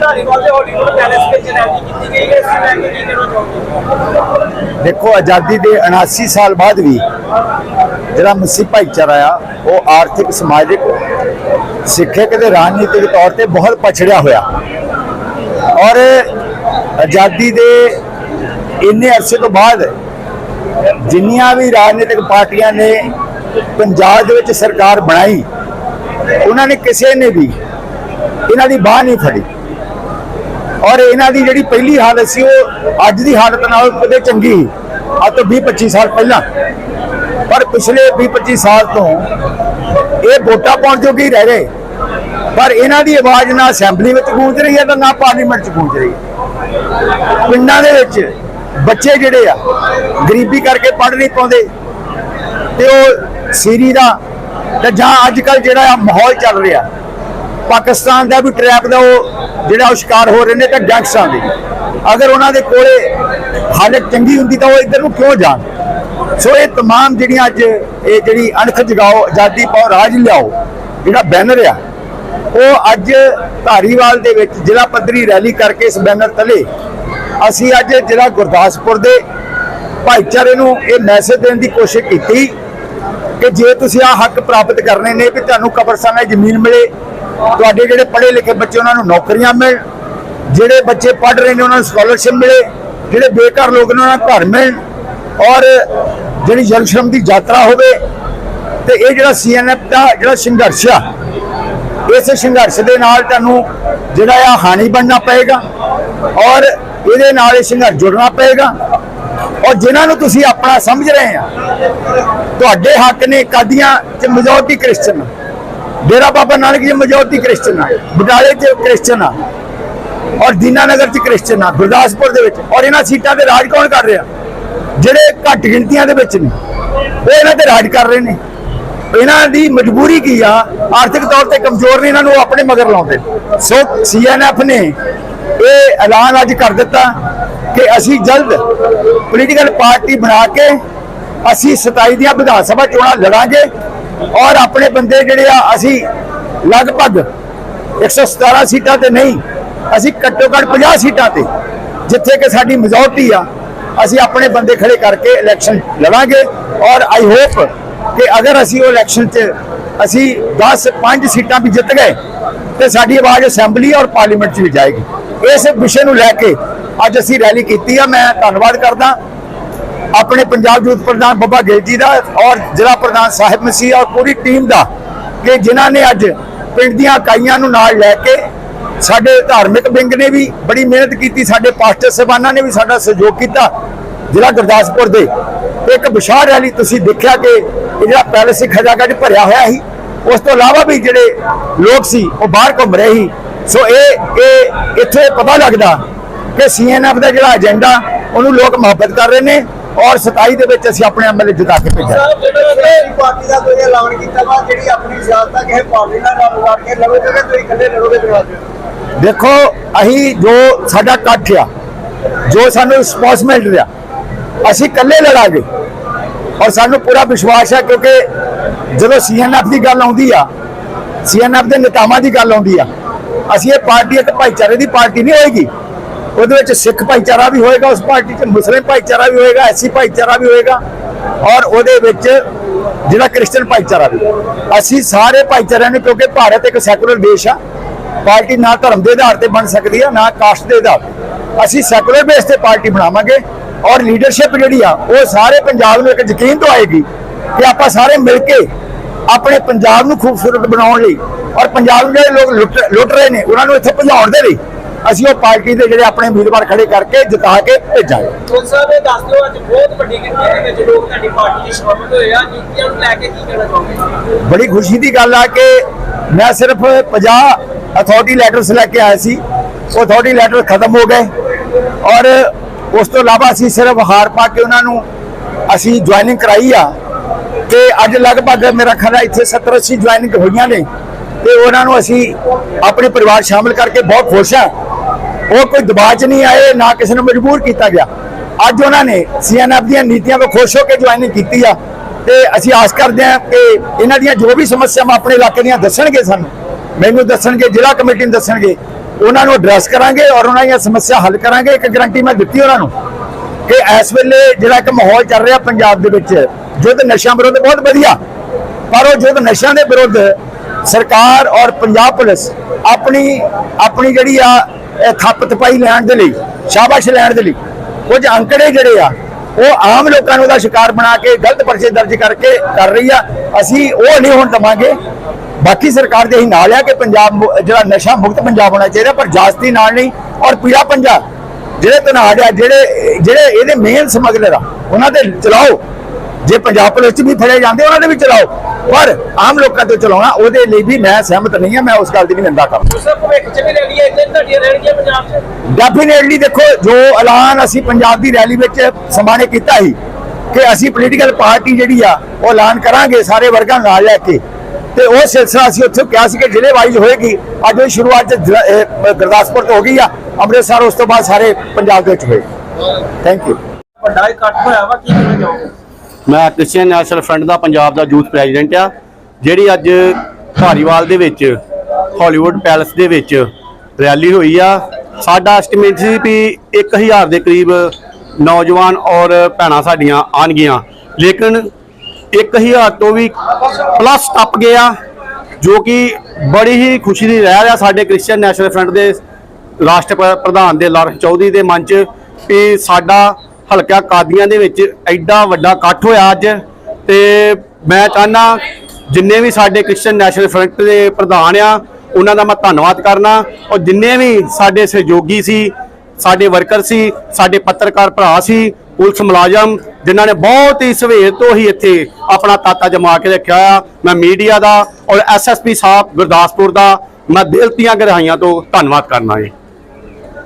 ਧਾਰੀਵਾਲ ਦੇ Hollywood palace ਵਿੱਚ rally ਕੀਤੀ ਗਈ ਹੈ, ਇਸ ਲੈ ਕੇ ਕੀ ਕਹਿਣਾ ਚਾਹੋਗੇ ਦੇਖੋ, ਆਜ਼ਾਦੀ ਦੇ 79 ਸਾਲ ਬਾਅਦ ਵੀ ਜਿਹੜਾ ਮਸੀਹ ਭਾਈਚਾਰਾ ਆ, ਉਹ ਆਰਥਿਕ, ਸਮਾਜਿਕ, ਸਿੱਖਿਅਕ ਤੇ ਰਾਜਨੀਤਿਕ ਤੌਰ ਤੇ ਬਹੁਤ ਪਛੜਿਆ ਹੋਇਆ। ਔਰ ਆਜ਼ਾਦੀ ਦੇ ਇੰਨੇ ਅਰਸੇ ਤੋਂ ਬਾਅਦ ਜਿੰਨੀਆਂ ਵੀ ਰਾਜਨੀਤਿਕ ਪਾਰਟੀਆਂ ਨੇ ਪੰਜਾਬ ਦੇ ਵਿੱਚ ਸਰਕਾਰ ਬਣਾਈ, ਉਹਨਾਂ ਨੇ ਕਿਸੇ ਨੇ ਵੀ ਇਹਨਾਂ ਦੀ ਬਾਹ ਨਹੀਂ ਫੜੀ। ਔਰ ਇਹਨਾਂ ਦੀ ਜਿਹੜੀ ਪਹਿਲੀ ਹਾਲਤ ਸੀ, ਉਹ ਅੱਜ ਦੀ ਹਾਲਤ ਨਾਲ ਕਦੇ ਚੰਗੀ ਸੀ। ਅੱਜ ਤੋਂ 20 25 ਸਾਲ ਪਹਿਲਾਂ। ਪਰ ਪਿਛਲੇ 20 25 ਸਾਲ ਤੋਂ ਇਹ ਵੋਟਾਂ ਪਾਉਣ ਜੋਗੇ ਹੀ ਰਹਿ ਰਹੇ। ਪਰ ਇਹਨਾਂ ਦੀ ਆਵਾਜ਼ ਨਾ ਅਸੈਂਬਲੀ ਵਿੱਚ ਗੂੰਜ ਰਹੀ ਹੈ ਤਾਂ ਨਾ ਪਾਰਲੀਮੈਂਟ 'ਚ ਗੂੰਜ ਰਹੀ ਹੈ। ਪਿੰਡਾਂ ਦੇ ਵਿੱਚ ਬੱਚੇ ਜਿਹੜੇ ਆ, ਗਰੀਬੀ ਕਰਕੇ ਪੜ੍ਹ ਨਹੀਂ ਪਾਉਂਦੇ। ਤੇ ਉਹ ਸੀਰੀ ਦਾ ਤੇ ਜਾਂ ਅੱਜ ਕੱਲ ਜਿਹੜਾ ਆ ਮਾਹੌਲ ਚੱਲ ਰਿਹਾ ਪਾਕਿਸਤਾਨ ਦਾ ਵੀ ਟਰੈਪ ਦਾ ਉਹ ਜਿਹੜਾ ਉਹ ਸ਼ਿਕਾਰ ਹੋ ਰਹੇ ਨੇ ਤਾਂ ਗੈਂਗਸਟਰਾਂ ਦੇ ਅਗਰ ਉਹਨਾਂ ਦੇ ਕੋਲੇ ਹਾਲਤ ਚੰਗੀ ਹੁੰਦੀ ਤਾਂ ਉਹ ਇੱਧਰ ਨੂੰ ਕਿਉਂ ਜਾਣ ਸੋ ਇਹ तमाम ਜਿਹੜੀਆਂ ਅੱਜ ਇਹ ਜਿਹੜੀ ਅਣਖ ਜਗਾਓ ਆਜ਼ਾਦੀ ਪਾਓ ਰਾਜ ਲਿਆਓ ਜਿਹੜਾ ਬੈਨਰ ਆ ਉਹ ਅੱਜ ਧਾਰੀਵਾਲ ਦੇ ਵਿੱਚ ਜ਼ਿਲ੍ਹਾ ਪੱਧਰੀ ਰੈਲੀ ਕਰਕੇ ਇਸ ਬੈਨਰ ਤਲੇ ਅਸੀਂ ਅੱਜ ਜ਼ਿਲ੍ਹਾ ਗੁਰਦਾਸਪੁਰ ਦੇ ਭਾਈਚਾਰੇ ਨੂੰ ਇਹ ਮੈਸੇਜ ਦੇਣ ਦੀ ਕੋਸ਼ਿਸ਼ ਕੀਤੀ ਕਿ ਜੇ ਤੁਸੀਂ ਆ ਹੱਕ ਪ੍ਰਾਪਤ ਕਰਨੇ ਨੇ ਕਿ ਤੁਹਾਨੂੰ ਕਬਰਸਤਾਨਾਂ 'ਚ ਜ਼ਮੀਨ ਮਿਲੇ ਤੁਹਾਡੇ ਜਿਹੜੇ ਪੜ੍ਹੇ ਲਿਖੇ ਬੱਚੇ, ਉਹਨਾਂ ਨੂੰ ਨੌਕਰੀਆਂ ਮਿਲ, ਜਿਹੜੇ ਬੱਚੇ ਪੜ੍ਹ ਰਹੇ ਨੇ, ਉਹਨਾਂ ਨੂੰ ਸਕਾਲਰਸ਼ਿਪ ਮਿਲੇ, ਜਿਹੜੇ ਬੇਕਾਰ ਲੋਕ ਨੇ, ਉਹਨਾਂ ਨੂੰ ਘਰ ਮਿਲਣ ਔਰ ਜਿਹੜੀ ਜਲ ਸ਼ਰਮ ਦੀ ਯਾਤਰਾ ਹੋਵੇ, ਤੇ ਇਹ ਜਿਹੜਾ ਸੀਐਨਐਫ ਦਾ ਜਿਹੜਾ ਸੰਘਰਸ਼ ਆ, ਇਸ ਸੰਘਰਸ਼ ਦੇ ਨਾਲ ਤੁਹਾਨੂੰ ਜਿਹੜਾ ਆ ਹਾਨੀ ਬਣਨਾ ਪਏਗਾ, ਔਰ ਇਹਦੇ ਨਾਲ ਇਹ ਸੰਘਰਸ਼ ਜੁੜਨਾ ਪਏਗਾ, ਔਰ ਜਿਨ੍ਹਾਂ ਨੂੰ ਤੁਸੀਂ ਆਪਣਾ ਸਮਝ ਰਹੇ ਆ, ਤੁਹਾਡੇ ਹੱਕ ਨੇ ਕਾਦੀਆਂ ਚ majority Christian. Dera Baba Nanak ji majority Christian ਆ, ਬਟਾਲੇ ਚ ਕ੍ਰਿਸਚਨ ਆ ਔਰ ਦੀਨਾਨਗਰ ਚ ਕ੍ਰਿਸਚਨ ਆ, ਗੁਰਦਾਸਪੁਰ ਦੇ ਵਿੱਚ। ਔਰ ਇਹਨਾਂ ਸੀਟਾਂ ਤੇ ਰਾਜ ਕੌਣ ਕਰ ਰਿਹਾ? ਜਿਹੜੇ ਘੱਟ ਗਿਣਤੀਆਂ ਦੇ ਵਿੱਚ ਨੇ, ਉਹ ਇਹਨਾਂ ਤੇ ਰਾਜ ਕਰ ਰਹੇ ਨੇ। ਇਹਨਾਂ ਦੀ ਮਜਬੂਰੀ ਕੀ ਆ? ਆਰਥਿਕ ਤੌਰ ਤੇ ਕਮਜ਼ੋਰ ਨੇ, ਇਹਨਾਂ ਨੂੰ ਆਪਣੇ ਮਗਰ ਲਾਉਂਦੇ। ਨੇ। ਸੋ ਸੀਐਨਐਫ ਨੇ ਇਹ ਐਲਾਨ ਅੱਜ ਕਰ ਦਿੱਤਾ ਕਿ ਅਸੀਂ ਜਲਦ ਪੋਲੀਟੀਕਲ ਪਾਰਟੀ ਬਣਾ ਕੇ ਅਸੀਂ 27 ਦੀਆਂ ਵਿਧਾਨ ਸਭਾ ਚੋਣਾਂ ਲੜਾਂਗੇ। ਔਰ ਆਪਣੇ ਬੰਦੇ ਜਿਹੜੇ ਆ, ਅਸੀਂ ਲਗਭਗ 117 ਸੀਟਾਂ ਤੇ ਨਹੀਂ, ਅਸੀਂ ਘੱਟੋ ਘੱਟ 50 ਸੀਟਾਂ ਤੇ, ਜਿੱਥੇ ਕਿ ਸਾਡੀ ਮੈਜੋਰਟੀ ਆ, ਅਸੀਂ ਆਪਣੇ ਬੰਦੇ ਖੜੇ ਕਰਕੇ ਇਲੈਕਸ਼ਨ ਲੜਾਂਗੇ। ਔਰ ਆਈ ਹੋਪ ਕਿ ਅਗਰ ਅਸੀਂ ਉਹ ਇਲੈਕਸ਼ਨ 'ਚ ਅਸੀਂ 10 5 ਸੀਟਾਂ ਵੀ ਜਿੱਤ ਗਏ, ਤੇ ਸਾਡੀ ਆਵਾਜ਼ ਅਸੈਂਬਲੀ ਔਰ ਪਾਰਲੀਮੈਂਟ 'ਚ ਵੀ ਜਾਏਗੀ। ਇਸ ਵਿਸ਼ੇ ਨੂੰ ਲੈ ਕੇ ਅੱਜ ਅਸੀਂ ਰੈਲੀ ਕੀਤੀ ਆ, ਮੈਂ ਧੰਨਵਾਦ ਕਰਦਾ। ਆਪਣੇ ਪੰਜਾਬ ਯੂਥ ਪ੍ਰਧਾਨ ਬੱਬਾ ਗਿੱਲ ਜੀ ਦਾ ਔਰ ਜ਼ਿਲ੍ਹਾ ਪ੍ਰਧਾਨ ਸਾਹਿਬ ਮਸੀਹ ਔਰ ਪੂਰੀ ਟੀਮ ਦਾ ਕਿ ਜਿਨ੍ਹਾਂ ਨੇ ਅੱਜ ਪਿੰਡ ਦੀਆਂ ਇਕਾਈਆਂ ਨੂੰ ਨਾਲ ਲੈ ਕੇ ਸਾਡੇ ਧਾਰਮਿਕ ਵਿੰਗ ਨੇ ਵੀ ਬੜੀ ਮਿਹਨਤ ਕੀਤੀ, ਸਾਡੇ ਪਾਸਟਰ ਸਾਹਿਬਾਨਾਂ ਨੇ ਵੀ ਸਾਡਾ ਸਹਿਯੋਗ ਕੀਤਾ। ਜ਼ਿਲ੍ਹਾ ਗੁਰਦਾਸਪੁਰ ਦੇ ਇੱਕ ਵਿਸ਼ਾਲ ਰੈਲੀ ਤੁਸੀਂ ਦੇਖਿਆ ਕਿ ਇਹ ਜਿਹੜਾ ਪੈਲਸ ਸੀ ਖਜਾਗਾ 'ਚ ਭਰਿਆ ਹੋਇਆ ਸੀ, ਉਸ ਤੋਂ ਇਲਾਵਾ ਵੀ ਜਿਹੜੇ ਲੋਕ ਸੀ, ਉਹ ਬਾਹਰ ਘੁੰਮ ਰਹੇ ਸੀ। ਸੋ ਇਹ ਇਹ ਇੱਥੇ ਪਤਾ ਲੱਗਦਾ ਕਿ ਸੀਐਨਐਫ ਦਾ ਜਿਹੜਾ ਏਜੰਡਾ ਉਹਨੂੰ ਲੋਕ ਮੁਹੱਬਤ ਕਰ ਰਹੇ ਨੇ। ਔਰ 27 ਦੇ ਵਿੱਚ ਅਸੀਂ ਆਪਣੇ ਐਮਐਲਏ ਜਿਤਾ ਕੇ ਜਿਹੜੀ ਪਾਰਟੀ ਦਾ ਕੋਈ ਐਲਾਨ ਕੀਤਾ ਵਾ ਜਿਹੜੀ ਆਪਣੀ ਸਿਆਸਤ ਕਿਸੇ ਪਾਰਟੀ ਨਾਲ ਨਾ ਲੜ ਕੇ ਲੜੋਗੇ ਕਿ ਤੁਸੀਂ ਇਕੱਲੇ ਲੜੋਗੇ ਦਰਵਾਜ਼ੇ ਦੇਖੋ ਅਸੀਂ ਜੋ ਸਾਡਾ ਇਕੱਠ ਆ ਜੋ ਸਾਨੂੰ ਰਿਸਪੌਂਸ ਮਿਲ ਰਿਹਾ ਅਸੀਂ ਇਕੱਲੇ ਲੜਾਂਗੇ। ਔਰ ਸਾਨੂੰ ਪੂਰਾ ਵਿਸ਼ਵਾਸ ਹੈ ਕਿਉਂਕਿ ਜਦੋਂ ਸੀਐਨਐਫ ਦੀ ਗੱਲ ਆਉਂਦੀ ਆ ਸੀਐਨਐਫ ਦੇ ਨੇਤਾਵਾਂ ਦੀ ਗੱਲ ਆਉਂਦੀ ਆ ਅਸੀਂ ਇਹ ਪਾਰਟੀ ਇੱਕ ਭਾਈਚਾਰੇ ਦੀ ਪਾਰਟੀ ਨਹੀਂ ਹੋਏਗੀ। ਉਹਦੇ ਵਿੱਚ ਸਿੱਖ ਭਾਈਚਾਰਾ ਵੀ ਹੋਏਗਾ, ਉਸ ਪਾਰਟੀ 'ਚ ਮੁਸਲਿਮ ਭਾਈਚਾਰਾ ਵੀ ਹੋਏਗਾ ਐਸੀ ਭਾਈਚਾਰਾ ਵੀ ਹੋਏਗਾ ਔਰ ਉਹਦੇ ਵਿੱਚ ਜਿਹੜਾ ਕ੍ਰਿਸਚੀਅਨ ਭਾਈਚਾਰਾ ਵੀ। ਅਸੀਂ ਸਾਰੇ ਭਾਈਚਾਰਿਆਂ ਨੂੰ, ਕਿਉਂਕਿ ਭਾਰਤ ਇੱਕ ਸੈਕੂਲਰ ਦੇਸ਼ ਆ, ਪਾਰਟੀ ਨਾ ਧਰਮ ਦੇ ਆਧਾਰ ਤੇ ਬਣ ਸਕਦੀ ਆ, ਨਾ ਕਾਸਟ ਦੇ ਆਧਾਰ ਤੇ। ਅਸੀਂ ਸੈਕੂਲਰ ਬੇਸ ਤੇ ਪਾਰਟੀ ਬਣਾਵਾਂਗੇ ਔਰ ਲੀਡਰਸ਼ਿਪ ਜਿਹੜੀ ਆ, ਉਹ ਸਾਰੇ ਪੰਜਾਬ ਨੂੰ ਇੱਕ ਯਕੀਨ ਤੋਂ ਆਏਗੀ ਕਿ ਆਪਾਂ ਸਾਰੇ ਮਿਲ ਕੇ ਆਪਣੇ ਪੰਜਾਬ ਨੂੰ ਖੂਬਸੂਰਤ ਬਣਾਉਣ ਲਈ ਔਰ ਪੰਜਾਬ ਨੂੰ ਜਿਹੜੇ ਲੋਕ ਲੁੱਟ ਲੁੱਟ ਰਹੇ ਨੇ, ਉਹਨਾਂ ਨੂੰ ਇੱਥੇ ਭਜਾਉਣ ਦੇ ਲਈ ਅਸੀਂ ਉਹ ਪਾਰਟੀ ਦੇ ਜਿਹੜੇ ਆਪਣੇ ਉਮੀਦਵਾਰ ਖੜੇ ਕਰਕੇ ਜਿਤਾ ਕੇ ਭੇਜਾਂਗੇ। ਕੋਲ ਸਾਹਿਬ ਇਹ ਦੱਸ ਦਿਓ ਅੱਜ ਬਹੁਤ ਵੱਡੀ ਗਿਣਤੀ ਦੇ ਵਿੱਚ ਲੋਕ ਤੁਹਾਡੀ ਪਾਰਟੀ 'ਚ ਸ਼ਾਮਲ ਹੋਏ ਆ। ਨੀਤੀਆਂ ਨੂੰ ਲੈ ਕੇ ਕੀ ਕਹਿਣਾ ਚਾਹੋਗੇ? ਬੜੀ ਖੁਸ਼ੀ ਦੀ ਗੱਲ ਆ ਕਿ ਮੈਂ ਸਿਰਫ 50 ਅਥਾਰਟੀ ਲੈਟਰਸ ਲੈ ਕੇ ਆਇਆ ਸੀ। ਉਹ ਅਥਾਰਟੀ ਲੈਟਰ ਖਤਮ ਹੋ ਗਏ ਔਰ ਉਸ ਤੋਂ ਇਲਾਵਾ ਅਸੀਂ ਸਿਰਫ ਹਾਰ ਪਾ ਕੇ ਉਹਨਾਂ ਨੂੰ ਅਸੀਂ ਜੁਆਇਨਿੰਗ ਕਰਾਈ ਆ ਤੇ ਅੱਜ ਲਗਭਗ ਮੇਰਾ ਖਿਆਲ ਹੈ ਇੱਥੇ 70 80 ਜੁਆਇਨਿੰਗ ਹੋਈਆਂ ਨੇ ਤੇ ਉਹਨਾਂ ਨੂੰ ਅਸੀਂ ਆਪਣੇ ਪਰਿਵਾਰ ਸ਼ਾਮਲ ਕਰਕੇ ਬਹੁਤ ਖੁਸ਼ ਆ। ਉਹ ਕੋਈ ਦਬਾਅ 'ਚ ਨਹੀਂ ਆਏ, ਨਾ ਕਿਸੇ ਨੂੰ ਮਜਬੂਰ ਕੀਤਾ ਗਿਆ। ਅੱਜ ਉਹਨਾਂ ਨੇ ਸੀਐਨਐਫ ਦੀਆਂ ਨੀਤੀਆਂ ਤੋਂ ਖੁਸ਼ ਹੋ ਕੇ ਜੁਆਇਨਿੰਗ ਕੀਤੀ ਆ ਤੇ ਅਸੀਂ ਆਸ ਕਰਦੇ ਹਾਂ ਕਿ ਇਹਨਾਂ ਦੀਆਂ ਜੋ ਵੀ ਸਮੱਸਿਆਵਾਂ ਆਪਣੇ ਇਲਾਕੇ ਦੀਆਂ ਦੱਸਣਗੇ ਸਾਨੂੰ। ਮੈਨੂੰ ਦੱਸਣਗੇ, ਜ਼ਿਲ੍ਹਾ ਕਮੇਟੀ ਨੂੰ ਦੱਸਣਗੇ। ਉਹਨਾਂ ਨੂੰ ਐਡਰੈਸ ਕਰਾਂਗੇ ਔਰ ਉਹਨਾਂ ਦੀਆਂ ਸਮੱਸਿਆ ਹੱਲ ਕਰਾਂਗੇ। ਇੱਕ ਗਰੰਟੀ ਮੈਂ ਦਿੱਤੀ ਉਹਨਾਂ ਨੂੰ ਕਿ ਇਸ ਵੇਲੇ ਜਿਹੜਾ ਇੱਕ ਮਾਹੌਲ ਚੱਲ ਰਿਹਾ ਪੰਜਾਬ ਦੇ ਵਿੱਚ, ਯੁੱਧ ਨਸ਼ਿਆਂ ਵਿਰੁੱਧ ਬਹੁਤ ਵਧੀਆ। ਪਰ ਉਹ ਯੁੱਧ ਨਸ਼ਿਆਂ ਦੇ ਵਿਰੁੱਧ ਸਰਕਾਰ ਔਰ ਪੰਜਾਬ ਪੁਲਿਸ ਆਪਣੀ ਆਪਣੀ ਜਿਹੜੀ ਆ ਥੱਪ ਤਪਾਈ ਲੈਣ ਦੇ ਲਈ, ਸ਼ਾਬਾਸ਼ ਲੈਣ ਦੇ ਲਈ। ਕੁਝ ਅੰਕੜੇ ਜਿਹੜੇ ਆ, ਉਹ ਆਮ ਲੋਕਾਂ ਨੂੰ ਉਹਦਾ ਸ਼ਿਕਾਰ ਬਣਾ ਕੇ, ਗਲਤ ਪਰਚੇ ਦਰਜ ਕਰਕੇ ਕਰ ਰਹੀ ਆ। ਅਸੀਂ ਉਹ ਨਹੀਂ ਹੁਣ ਦਵਾਂਗੇ। ਬਾਕੀ ਸਰਕਾਰ ਦੇ ਹੀ ਨਾਲ ਆ ਕਿ ਪੰਜਾਬ ਜਿਹੜਾ ਨਸ਼ਾ ਮੁਕਤ ਪੰਜਾਬ ਹੋਣਾ ਚਾਹੀਦਾ, ਪਰ ਜਾਸਤੀ ਨਾਲ ਨਹੀਂ, ਔਰ ਪੀੜਾ ਪੰਜਾਬ ਜਿਹੜੇ ਤਨਾੜ ਆ, ਜਿਹੜੇ ਜਿਹੜੇ ਇਹਦੇ ਮੇਨ ਸਮਗਲਰ ਆ, ਉਹਨਾਂ ਤੇ ਚਲਾਓ। ਜੇ ਪੰਜਾਬ ਪੁਲਿਸ ਚ ਵੀ ਫੜੇ ਜਾਂਦੇ, ਉਹਨਾਂ ਦੇ ਵੀ ਚਲਾਓ। ਪਰ ਆਮ ਲੋਕਾਂ ਤੇ ਚਲਾਉਣਾ ਉਹਦੇ ਲਈ ਵੀ ਮੈਂ ਸਹਿਮਤ ਨਹੀਂ ਹਾਂ ਮੈਂ ਉਸ ਗੱਲ ਦੀ ਨਹੀਂ ਨਿੰਦਾ ਕਰਦਾ। ਸਰ ਭਵਿੱਖ ਚ ਵੀ ਰੈਲੀਆਂ ਇੱਥੇ ਤੁਹਾਡੀਆਂ ਰਹਿਣਗੀਆਂ ਪੰਜਾਬ 'ਚ? ਡੈਫੀਨੇਟਲੀ ਦੇਖੋ ਜੋ ਐਲਾਨ ਅਸੀਂ ਪੰਜਾਬ ਦੀ ਰੈਲੀ ਵਿੱਚ ਸਮਾਣੇ ਕੀਤਾ ਸੀ ਕਿ ਅਸੀਂ ਪੋਲੀਟੀਕਲ ਪਾਰਟੀ ਜਿਹੜੀ ਆ ਉਹ ਐਲਾਨ ਕਰਾਂਗੇ ਸਾਰੇ ਵਰਗਾਂ ਨਾਲ ਲੈ ਕੇ। ਤੇ ਉਹ ਸਿਲਸਿਲਾ ਅਸੀਂ ਉੱਥੇ ਕਿਹਾ ਸੀ ਕਿ ਜ਼ਿਲ੍ਹੇ ਵਾਈਜ਼ ਹੋਏਗੀ। ਅੱਜ ਉਹ ਸ਼ੁਰੂਆਤ ਗੁਰਦਾਸਪੁਰ ਤੋਂ ਹੋ ਗਈ ਆ। ਅੰਮ੍ਰਿਤਸਰ ਉਸ ਤੋਂ ਬਾਅਦ ਸਾਰੇ ਪੰਜਾਬ ਦੇ ਵਿੱਚ ਹੋਏ ਥੈਂਕ ਯੂ ਵੱਡਾ ਇਕੱਠ ਹੋਇਆ ਵਾ ਕੀ ਕਹਿਣਾ ਚਾਹੋਗੇ? ਮੈਂ ਕ੍ਰਿਸਚੀਅਨ ਨੈਸ਼ਨਲ ਫਰੰਟ ਦਾ ਪੰਜਾਬ ਦਾ ਯੂਥ ਪ੍ਰੈਜ਼ੀਡੈਂਟ ਆ, ਜਿਹੜੀ ਅੱਜ ਧਾਰੀਵਾਲ ਦੇ ਵਿੱਚ, ਹਾਲੀਵੁੱਡ ਪੈਲਸ ਦੇ ਵਿੱਚ ਰੈਲੀ ਹੋਈ ਆ। ਸਾਡਾ ਐਸਟੀਮੇਟ ਸੀ ਵੀ 1000 ਦੇ ਕਰੀਬ ਨੌਜਵਾਨ ਔਰ ਭੈਣਾਂ ਸਾਡੀਆਂ ਆਣਗੀਆਂ ਲੇਕਿਨ 1000 ਤੋਂ ਵੀ ਪਲੱਸ ਟੱਪ ਗਿਆ, ਜੋ ਕਿ ਬੜੀ ਹੀ ਖੁਸ਼ੀ ਦੀ ਰਹਿ ਰਿਹਾ ਸਾਡੇ ਕ੍ਰਿਸਚੀਅਨ ਨੈਸ਼ਨਲ ਫਰੰਟ ਦੇ ਰਾਸ਼ਟਰ ਪ੍ਰਧਾਨ ਦੇ ਲਾਰੈਂਸ ਚੌਧਰੀ ਦੇ ਮਨ 'ਚ ਕਿ ਸਾਡਾ ਹਲਕਾ ਕਾਦੀਆਂ ਦੇ ਵਿੱਚ ਐਡਾ ਵੱਡਾ ਇਕੱਠ ਹੋਇਆ ਅੱਜ ਤੇ ਮੈਂ ਚਾਹਨਾ ਜਿੰਨੇ ਵੀ ਸਾਡੇ ਕ੍ਰਿਸਚਨ ਨੈਸ਼ਨਲ ਫਰੰਟ ਦੇ ਪ੍ਰਧਾਨ ਆ, ਉਹਨਾਂ ਦਾ ਮੈਂ ਧੰਨਵਾਦ ਕਰਨਾ ਔਰ ਜਿੰਨੇ ਵੀ ਸਾਡੇ ਸਹਿਯੋਗੀ ਸੀ, ਸਾਡੇ ਵਰਕਰ ਸੀ, ਸਾਡੇ ਪੱਤਰਕਾਰ ਭਰਾ ਸੀ, ਪੁਲਿਸ ਮੁਲਾਜ਼ਮ ਜਿਨ੍ਹਾਂ ਨੇ ਬਹੁਤ ਹੀ ਸਵੇਰ ਤੋਂ ਹੀ ਇੱਥੇ ਆਪਣਾ ਤਾਤਾ ਜਮਾ ਕੇ ਰੱਖਿਆ ਆ, ਮੈਂ ਮੀਡੀਆ ਦਾ ਔਰ ਐਸਐਸਪੀ ਸਾਹਿਬ ਗੁਰਦਾਸਪੁਰ ਦਾ ਮੈਂ ਦਿਲ ਦੀਆਂ ਗਹਿਰਾਈਆਂ ਤੋਂ ਧੰਨਵਾਦ ਕਰਨਾ ਜੀ।